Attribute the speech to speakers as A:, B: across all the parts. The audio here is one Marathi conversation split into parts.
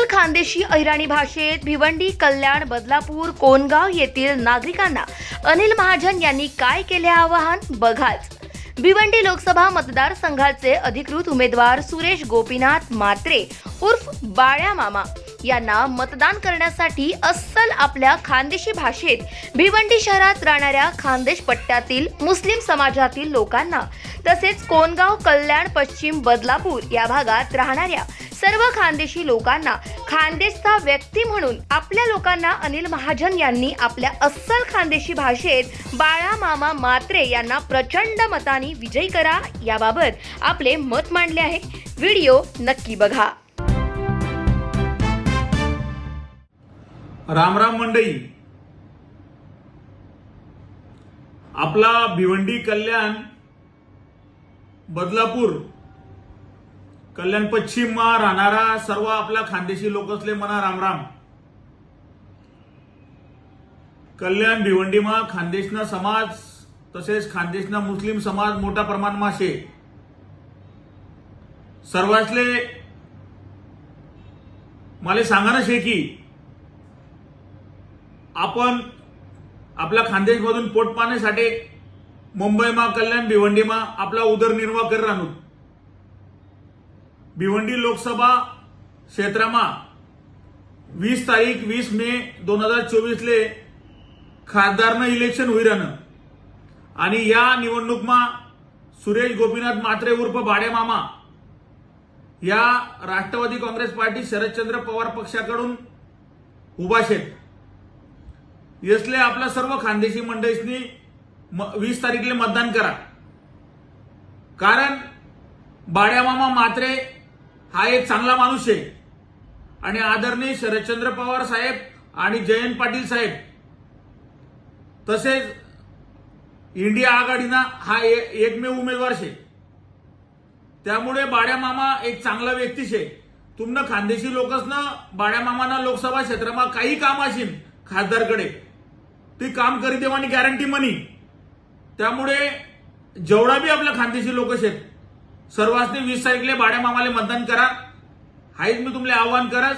A: अस्सल खानदेशी अहिराणी भाषेत भिवंडी कल्याण बदलापूर कोनगाव येथील नागरिकांना अनिल महाजन यांनी काय केले आवाहन? बघाच. भिवंडी लोकसभा मतदारसंघाचे अधिकृत उमेदवार सुरेश गोपीनाथ मात्रे उर्फ बाळ्या मामा यांना मतदान करण्यासाठी अस्सल आपल्या खानदेशी भाषेत भिवंडी शहरात राहणाऱ्या खानदेश पट्ट्यातील मुस्लिम समाजातील लोकांना तसेच कोनगाव कल्याण पश्चिम बदलापूर या भागात राहणाऱ्या सर्व खानदेशी लोकांना खानदेशचा व्यक्ती म्हणून आपल्या लोकांना अनिल महाजन यांनी आपल्या अस्सल खानदेशी भाषेत बाळा मामा मात्रे यांना प्रचंड मताने विजयी करा याबाबत आपले मत मांडले आहे व्हिडिओ नक्की बघा.
B: रामराम मंडई. आपला भिवंडी कल्याण बदलापूर. कल्याण पश्चिममा राहणारा सर्व आपला खानदेशी लोकसले म्हणा रामराम. कल्याण भिवंडीमा खानदेशना समाज तसेच खानदेशना मुस्लिम समाज मोठ्या प्रमाणमा शे. सर्वांसले मला सांगा शे की आपण आपल्या खानदेशमधून पोट पाण्यासाठी मुंबईमा कल्याण भिवंडीमा आपला उदरनिर्वाह करी राहू भिवंडी लोकसभा क्षेत्रमा वीस तारीख वीस मे दोन हजार चोवीसले खासदारनं इलेक्शन होई राहणं आणि या निवडणूकमा सुरेश गोपीनाथ मात्रे उर्फ भाडेमामा या राष्ट्रवादी काँग्रेस पार्टी शरदचंद्र पवार पक्षाकडून उभा शेत यसले आपल्या सर्व खानदेशी मंडळींनी वीस तारीखले मतदान करा. कारण बाड्यामामा मात्रे हा एक चांगला माणूस आहे. आणि आदरणीय शरदचंद्र पवार साहेब आणि जयंत पाटील साहेब. तसेच इंडिया आघाडीना हा एकमेव उमेदवार शे. त्यामुळे बाड्यामामा एक चांगला व्यक्ती शे. तुमनं खानदेशी लोकसनं बाड्यामामाना लोकसभा क्षेत्रमा काही काम असेल खासदारकडे. ती काम करी देवानी गॅरंटी मनी त्यामुळे जेवढा बी आपल्या खानदेशी लोक आहेत सर्वांनी वीस तारीखले बाड्या मामाले मतदान करा. हाच मी तुमले आव्हान करस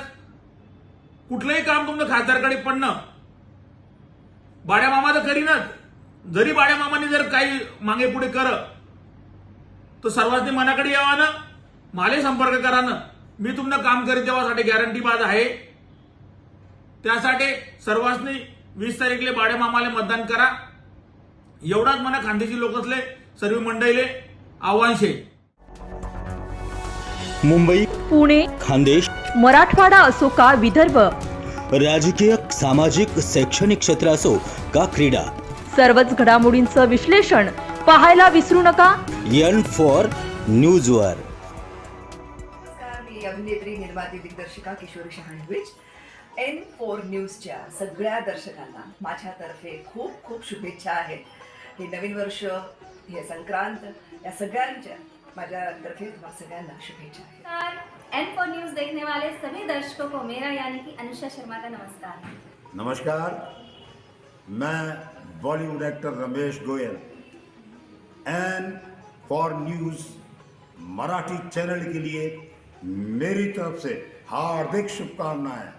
B: कुठलंही काम तुमचं खासदारकडे पडणं बाड्या मामा तर करीनच. जरी बाड्या मामाने जर काही मागे पुढे कर तर सर्वांनी मनाकडे यावा ना माले संपर्क करा ना. मी तुमनं काम करीत देवासाठी गॅरंटी बाद आहे. त्यासाठी सर्वांनी वीस तारीखले बाड्या मामाले मतदान करा. एवढाच मला खानदेशी लोकसले सर्व मंडळीले आव्हान शे
C: मुंबई
D: पुणे
C: खानदेश
D: मराठवाडा असो का विदर्भ?
C: राजकीय सामाजिक शैक्षणिक क्षेत्र असो का क्रीडा?
D: सर्वच घडामोडींचं विश्लेषण पाहायला विसरू नका.
C: एन फॉर न्यूजवर
E: नमस्कार मी अभिनेत्री निर्माती दिग्दर्शिका किशोरी शहाणविज एन फोर न्यूजच्या सगळ्या दर्शकांना माझ्यातर्फे खूप खूप शुभेच्छा आहेत. हे नवीन वर्ष हे संक्रांत या सगळ्यांच्या माझ्यातर्फे तुम्हाला सगळ्यांना शुभेच्छा
F: नमस्कार. एन फॉर न्यूज़ देखने वाले सभी दर्शकों को मेरा यानी कि अनुषा शर्मा का नमस्कार.
G: नमस्कार. मैं Bollywood actor Ramesh Goyal N four news Marathi channel के लिए मेरी तरफ़ से हार्दिक शुभकामनाएँ।